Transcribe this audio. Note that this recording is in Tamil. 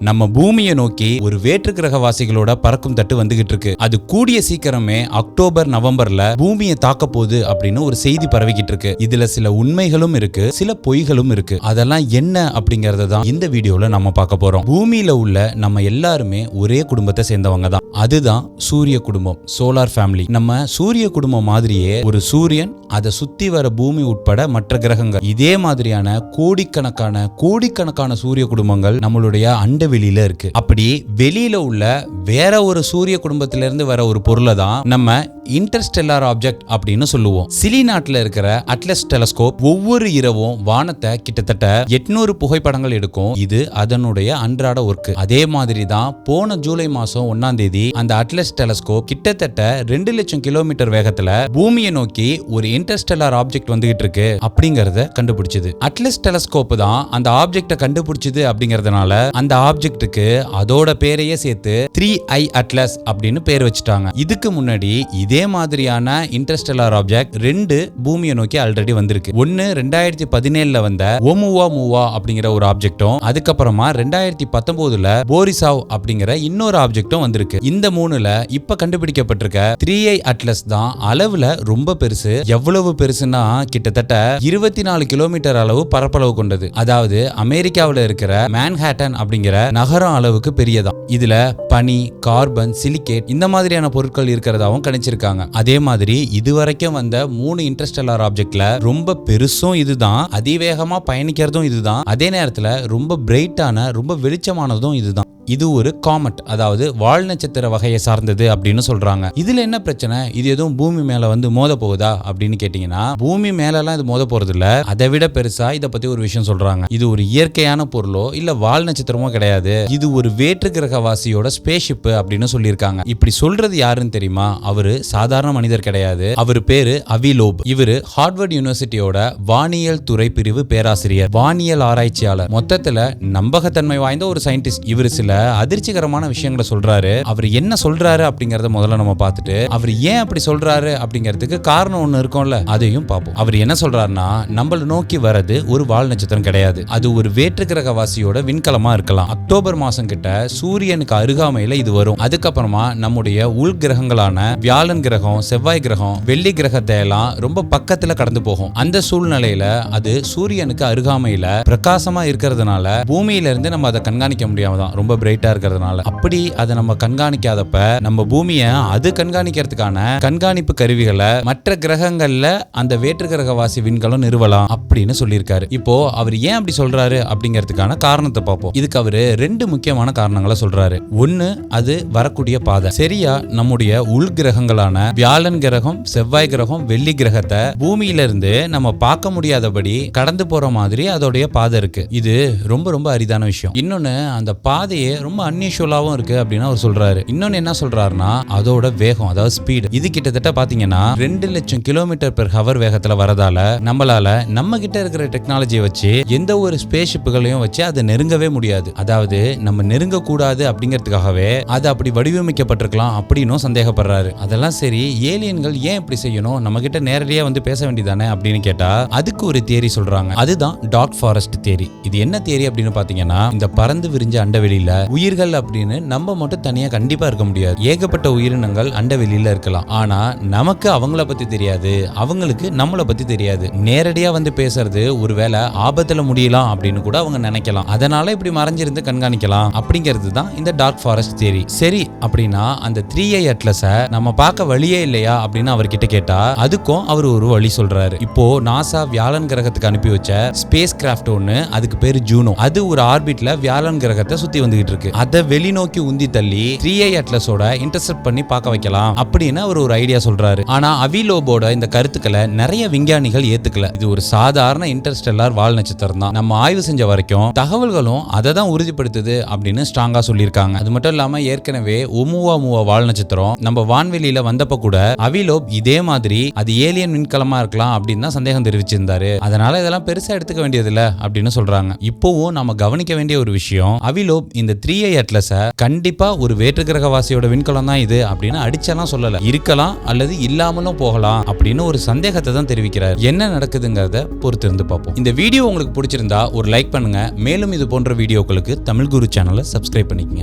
நம்ம பூமியை நோக்கி ஒரு வேற்று கிரகவாசிகளோட பறக்கும் தட்டு வந்துகிட்டு இருக்கு. அது கூடிய சீக்கிரமே அக்டோபர் நவம்பர்ல பூமியை தாக்க போகுது அப்படின்னு ஒரு செய்தி பரவிக்கிட்டு இருக்கு. இதுல சில உண்மைகளும் இருக்கு சில பொய்களும் இருக்கு. அதெல்லாம் என்ன அப்படிங்கறத தான் இந்த வீடியோல நம்ம பார்க்க போறோம். பூமியில உள்ள நம்ம எல்லாருமே ஒரே குடும்பத்தை சேர்ந்தவங்க தான். அதுதான் சூரிய குடும்பம் சோலார் ஃபேமிலி. நம்ம சூரிய குடும்பம் மாதிரியே ஒரு சூரியன் அதை சுற்றி வர பூமி உட்பட மற்ற கிரகங்கள். இதே மாதிரியான கோடிக்கணக்கான கோடிக்கணக்கான சூரிய குடும்பங்கள் நம்மளுடைய அண்டவெளியில இருக்கு. அப்படி வெளியில உள்ள வேற ஒரு சூரிய குடும்பத்திலிருந்து வர ஒரு பொருளை தான் நம்ம இன்டர்ஸ்டெல்லார் ஆப்ஜெக்ட் அப்படின்னு சொல்லுவோம். சிலி நாட்டில் இருக்கிற அட்லஸ் டெலஸ்கோப் ஒவ்வொரு இரவும் வானத்தை கிட்டத்தட்ட எட்நூறு புகைப்படங்கள் எடுக்கும். இது அதனுடைய அன்றாட ஒர்க் அதே மாதிரி தான் போன ஜூலை மாசம் ஒன்னாம் தேதி அந்த அட்லஸ் டெலஸ்கோப் கிட்டத்தட்ட ரெண்டு லட்சம் கிலோமீட்டர் வேகத்துல பூமியை நோக்கி ஒரு இன்டர்ஸ்டெல்லார் ஆப்ஜெக்ட் வந்துகிட்டு இருக்கு அப்படிங்கறத கண்டுபிடிச்சது. அட்லஸ் டெலஸ்கோப் தான் அந்த ஆப்ஜெக்ட கண்டுபிடிச்சது அப்படிங்கறதுனால அந்த ஆப்ஜெக்ட்டுக்கு அதோட பேரையே சேர்த்து த்ரீ ஐ அட்லஸ் அப்படின்னு பேர் வச்சுட்டாங்க. இதுக்கு முன்னாடி இதே மாதிரியான இன்டர்ஸ்டெல்லார் ஆப்ஜெக்ட் ரெண்டு பூமியை நோக்கி ஆல்ரெடி வந்திருக்கு. ஒன்னு ரெண்டாயிரத்தி பதினேழுல வந்த ஓமுவா மூவா அப்படிங்கிற ஒரு ஆப்ஜெக்டும் அதுக்கப்புறமா ரெண்டாயிரத்தி பத்தொன்பதுல போரிசாவ் அப்படிங்கிற இன்னொரு ஆப்ஜெக்டும் வந்திருக்கு. இந்த மூணுல இப்ப கண்டுபிடிக்கப்பட்டிருக்க த்ரீ ஐ அட்லஸ் தான் அளவுல ரொம்ப பெருசு எவ்வளவு பெருசுன்னா கிட்டத்தட்ட இருபத்தி நாலு கிலோமீட்டர் அளவு பரப்பளவு கொண்டது. அதாவது அமெரிக்காவில் இருக்கிற மேன்ஹேட்டன் அப்படிங்கிற நகரம் அளவுக்கு பெரியதான் இதுல பனி கார்பன் சிலிகேட் இந்த மாதிரியான பொருட்கள் இருக்கிறதாவும் கணிச்சிருக்காங்க. அதே மாதிரி இதுவரைக்கும் வந்த மூணு இன்டர்ஸ்டெல்லார் ஆப்ஜெக்ட்ல ரொம்ப பெருசும் இதுதான். அதிவேகமா பயணிக்கிறதும் இதுதான். அதே நேரத்துல ரொம்ப பிரைட்டான ரொம்ப வெளிச்சமானதும் இதுதான். இது ஒரு காமெட் அதாவது வால் நட்சத்திர வகையை சார்ந்தது அப்படின்னு சொல்றாங்க. இதுல என்ன பிரச்சனை? இது எதுவும் பூமி மேல வந்து மோத போகுதா அப்படின்னு கேட்டீங்கன்னா பூமி மேலலாம் இது மோத போறது இல்ல அதை விட பெருசா இதை பத்தி ஒரு விஷயம் சொல்றாங்க. இது ஒரு இயற்கையான பொருளோ இல்ல வால் நட்சத்திரமோ கிடையாது. இது ஒரு வேற்று கிரகவாசியோட ஸ்பேஸ்ஷிப் அப்படின்னு சொல்லியிருக்காங்க. இப்படி சொல்றது யாருன்னு தெரியுமா? அவரு சாதாரண மனிதர் கிடையாது. அவர் பேரு அவிலோப். இவரு ஹார்வர்ட் யூனிவர்சிட்டியோட வானியல் துறை பிரிவு பேராசிரியர் வானியல் ஆராய்ச்சியாளர். மொத்தத்துல நம்பகத்தன்மை வாய்ந்த ஒரு சயின்டிஸ்ட் இவர் சில அதிர்ச்சிகரமான விஷயங்களை சொல்றாரு. அவர் என்ன சொல்றாரு அப்படிங்கறத முதல்ல நம்ம பார்த்துட்டு அவர் ஏன் அப்படி சொல்றாரு அப்படிங்கிறதுக்கு காரணம் ஒன்று இருக்கும்ல அதையும் பார்ப்போம். அவர் என்ன சொல்றாருன்னா நம்மள நோக்கி வரது ஒரு வால் நட்சத்திரம் கிடையாது. அது ஒரு வேற்று கிரகவாசியோட விண்கலமா இருக்கலாம். அக்டோபர் மாசம் கிட்ட சூரியனுக்கு அருகாமையில இது வரும். அதுக்கப்புறமா நம்முடைய உள் கிரகங்களான வியாழன் கிரகம் செவ்வாய் கிரகம் வெள்ளி கிரகத்தை எல்லாம் ரொம்ப பக்கத்துல கடந்து போகும். அந்த சூழ்நிலையில அது சூரியனுக்கு அருகாமையில பிரகாசமா இருக்கிறதுனால பூமியில இருந்து நம்ம அதை கண்காணிக்க முடியாம தான் ரொம்ப பிரைட்டா இருக்கிறதுனால. அப்படி அதை நம்ம கண்காணிக்காதப்ப நம்ம பூமியை அது கண்காணிக்கிறதுக்கான கண்காணிப்பு கருவிகளை மற்ற கிரகங்கள்ல அந்த வேற்று கிரகவாசி விண்கலம் நிறுவலாம் அப்படின்னு சொல்லியிருக்காரு. இப்போ அவர் ஏன் அப்படி சொல்றாரு அப்படிங்கிறதுக்கான காரணத்தை பார்ப்போம். இதுக்கு அவரு ரெண்டு முக்கியமான காரணங்களை சொல்றாரு. ஒன்னு அது வரக்கூடிய பாதை. சரியா நம்முடைய உள் கிரகங்களான வியாழன் கிரகம் செவ்வாய் கிரகம் வெள்ளி கிரகத்தை பூமியில இருந்து நம்ம பார்க்க முடியாதபடி கடந்து போற மாதிரி அதோடைய பாதை இருக்கு. இது ரொம்ப ரொம்ப அரிதான விஷயம். இன்னொன்னு அந்த பாதையை ரொம்ப அன்யூஷுவலாகவும் இருக்கு அப்படின்னு அவர் சொல்றாரு. இன்னொன்று என்ன சொல்றாருன்னா அதோட வேகம் அதாவது ஸ்பீடு இது கிட்டத்தட்ட பாத்தீங்கன்னா ரெண்டு லட்சம் கிலோமீட்டர் பெர் ஹவர் வேகத்துல வரதால நம்மளால நம்ம கிட்ட இருக்கிற டெக்னாலஜியை வச்சு எந்த ஒரு ஸ்பேஸ் ஷிப்புகளையும் வச்சு அதை நெருங்கவே முடியாது. அதாவது நம்ம நெருங்க கூடாது அப்படிங்கிறதுக்காகவே அது அப்படி வடிவமைக்கப்பட்டிருக்கலாம் அப்படின்னும் சந்தேகப்படுறாரு. அதெல்லாம் சரி ஏலியன்கள் ஏன் இப்படி செய்யணும்? நம்ம கிட்ட நேரடியா வந்து பேச வேண்டியதானே அப்படின்னு கேட்டா அதுக்கு ஒரு தியரி சொல்றாங்க. அதுதான் டாக் ஃபாரஸ்ட் தியரி இது என்ன தியரி அப்படின்னு பாத்தீங்கன்னா இந்த பறந்து விரிஞ்ச அண்டவெளியில உயிர்கள் அப்படின்னு நம்ம மட்டும் தனியா கண்டிப்பா இருக்க முடியாது. ஏகப்பட்ட உயிரினங்கள் அண்டவெளியில இருக்கலாம். ஆனா நமக்கு அவங்கள பத்தி தெரியாது. அவங்களுக்கு நம்மளை பத்தி தெரியாது. நேரடியா வந்து பேசுறது ஒருவேளை ஆபத்துல முடியலாம் அப்படின்னு கூட அவங்க நினைக்கலாம். அதனால இப்படி மறைஞ்சிருந்து கண்காணிக்கலாம் அப்படிங்கிறது தான் இந்த டார்க் ஃபாரஸ்ட் தியரி சரி அப்படின்னா அந்த த்ரீ ஐ அட்லஸ நம்ம பார்க்க வழியே இல்லையா அப்படின்னு அவர்கிட்ட கேட்டா அதுக்கும் அவர் ஒரு வழி சொல்றாரு. இப்போ நாசா வியாழன் கிரகத்துக்கு அனுப்பி வச்ச ஸ்பேஸ் கிராஃப்ட் ஒன்னு அதுக்கு பேரு ஜூனோ அது ஒரு ஆர்பிட்ல வியாழன் கிரகத்தை சுத்தி வந்துகிட்டு இருக்கு. அதை வெளிநோக்கி உந்தி தள்ளி த்ரீ ஐ அட்லஸோட இன்டர்செப்ட் பண்ணி பார்க்க வைக்கலாம் அப்படின்னு அவர் ஒரு ஐடியா சொல்றாரு. ஆனா அவிலோபோட இந்த கருத்துக்களை நிறைய விஞ்ஞானிகள் ஏத்துக்கல. இது ஒரு சாதாரண இன்டர்ஸ்டெல்லார் வால் நட்சத்திரம் தான். நம்ம ஆய்வு செஞ்ச வரைக்கும் தகவல்களும் அதை தான் உறுதிப்படுத்துது அப்படின்னு ஸ்ட்ராங்கா சொல்லியிருக்காங்க. அது மட்டும் இல்லாம ஏற்கனவே ஒமுவா மூவா வால் நட்சத்திரம் நம்ம வான்வெளியில வந்தப்ப கூட அவிலோப் இதே மாதிரி அது ஏலியன் விண்கலமா இருக்கலாம் அப்படின்னு தான் சந்தேகம் தெரிவிச்சிருந்தாரு. அதனால இதெல்லாம் பெருசா எடுத்துக்க வேண்டியதில்ல அப்படின்னு சொல்றாங்க. இப்போவும் நம்ம கவனிக்க வேண்டிய ஒரு விஷயம் அவிலோப் இந்த த்ரீ ஏ அட்லஸை கண்டிப்பா ஒரு வேற்று கிரகவாசியோட விண்கலம் தான் இது அப்படின்னு அடிச்செல்லாம் சொல்லல. இருக்கலாம் அல்லது இல்லாமலும் போகலாம் அப்படின்னு ஒரு சந்தேகத்தை தான் தெரிவிக்கிறார். என்ன நடக்குதுங்கிறத பொறுத்திருந்து பார்ப்போம். இந்த வீடியோ உங்களுக்கு பிடிச்சிருந்தா ஒரு லைக் பண்ணுங்க. மேலும் இது போன்ற வீடியோக்களுக்கு தமிழ் குரு சேனலை சப்ஸ்கிரைப் பண்ணிக்கங்க.